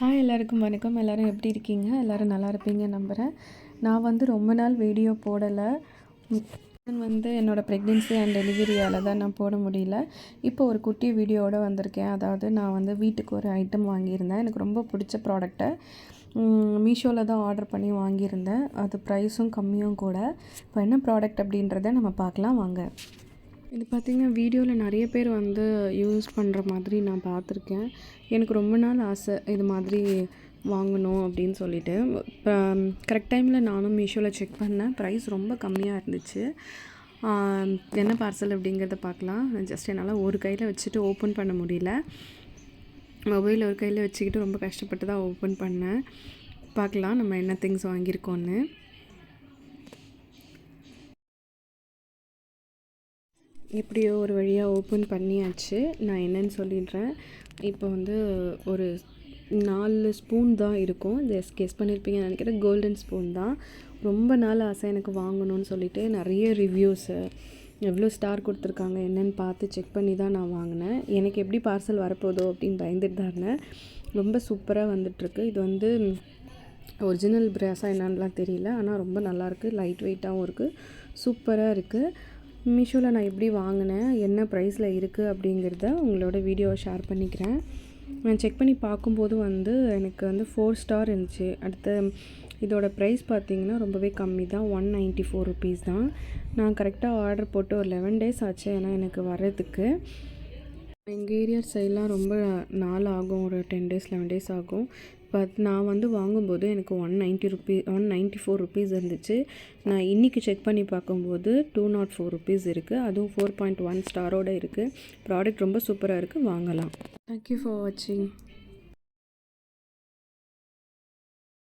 Hi எல்லாருக்கும் வணக்கம். எல்லோரும் எப்படி இருக்கீங்க? எல்லோரும் நல்லா இருப்பீங்க நம்புகிறேன் நான் வந்து ரொம்ப நாள் வீடியோ போடலை. வந்து என்னோடய ப்ரெக்னென்சி அண்ட் டெலிவரியால் தான் நான் போட முடியல. இப்போ ஒரு குட்டி வீடியோவோட வந்திருக்கேன். அதாவது நான் வந்து வீட்டுக்கு ஒரு ஐட்டம் வாங்கியிருந்தேன். எனக்கு ரொம்ப பிடிச்ச ப்ராடக்டை மீஷோவில் தான் ஆர்டர் பண்ணி வாங்கியிருந்தேன். அது ப்ரைஸும் கம்மியும் கூட. இப்போ என்ன ப்ராடக்ட் அப்படின்றத நம்ம பார்க்கலாம். வாங்க. இது பார்த்திங்கன்னா வீடியோவில் நிறைய பேர் வந்து யூஸ் பண்ணுற மாதிரி நான் பார்த்துருக்கேன் எனக்கு ரொம்ப நாள் ஆசை இது மாதிரி வாங்கணும் அப்படின்னு சொல்லிட்டு. இப்போ கரெக்ட் டைமில் நானும் மீஷோவில் செக் பண்ணேன். ப்ரைஸ் ரொம்ப கம்மியாக இருந்துச்சு. என்ன பார்சல் அப்படிங்கிறத பார்க்கலாம். ஜஸ்ட் என்னால் ஒரு கையில் வச்சுட்டு ஓப்பன் பண்ண முடியல. மொபைல் ஒரு கையில் வச்சுக்கிட்டு ரொம்ப கஷ்டப்பட்டு தான் ஓப்பன் பண்ணேன். பார்க்கலாம் நம்ம என்ன திங்ஸ் வாங்கியிருக்கோன்னு எப்படியோ ஒரு வழியாக ஓப்பன் பண்ணியாச்சு. நான் என்னென்னு சொல்லிடுறேன். இப்போ வந்து ஒரு நாலு ஸ்பூன் தான் இருக்கும். ஜஸ்ட் கெஸ் பண்ணியிருப்பீங்கன்னு நினைக்கிறேன். கோல்டன் ஸ்பூன் தான். ரொம்ப நாள் ஆசை எனக்கு வாங்கணும்னு சொல்லிட்டு நிறைய ரிவ்யூஸு எவ்வளோ ஸ்டார் கொடுத்துருக்காங்க என்னென்னு பார்த்து செக் பண்ணி தான் நான் வாங்கினேன். எனக்கு எப்படி பார்சல் வரப்போதோ அப்படின்னு பயந்துட்டு தான் இருந்தேன். ரொம்ப சூப்பராக வந்துட்டுருக்கு. இது வந்து ஒரிஜினல் பிராஸாக என்னன்னுலாம் தெரியல. ஆனால் ரொம்ப நல்லாயிருக்கு லைட் வெயிட்டாகவும் இருக்குது சூப்பராக இருக்குது மீஷோவில் நான் எப்படி வாங்கினேன் என்ன ப்ரைஸில் இருக்குது அப்படிங்கிறத உங்களோட வீடியோவை ஷேர் பண்ணிக்கிறேன். நான் செக் பண்ணி பார்க்கும்போது வந்து எனக்கு வந்து ஃபோர் ஸ்டார் இருந்துச்சு. அடுத்து இதோட ப்ரைஸ் பார்த்திங்கன்னா ரொம்பவே கம்மி தான் ஒன் நைன்ட்டி ஃபோர் ருபீஸ் தான். நான் கரெக்டாக ஆர்டர் போட்டு ஒரு லெவன் டேஸ் ஆச்சு ஏன்னா எனக்கு வர்றதுக்கு. எங்கள் ஏரியா சைட்லாம் ரொம்ப நாள் ஆகும் ஒரு டென் டேஸ் லெவன் டேஸ் ஆகும். பட் நான் வந்து வாங்கும்போது எனக்கு one ninety rupee one ninety four rupees இருந்துச்சு. நான் இன்றைக்கி செக் பண்ணி பார்க்கும்போது டூ நாட் ஃபோர் ருபீஸ் இருக்குது அதுவும் ஃபோர் பாயிண்ட் ஒன் ஸ்டாரோடு இருக்குது ப்ராடக்ட் ரொம்ப சூப்பராக இருக்குது வாங்கலாம். தேங்க்யூ ஃபார் வாட்சிங்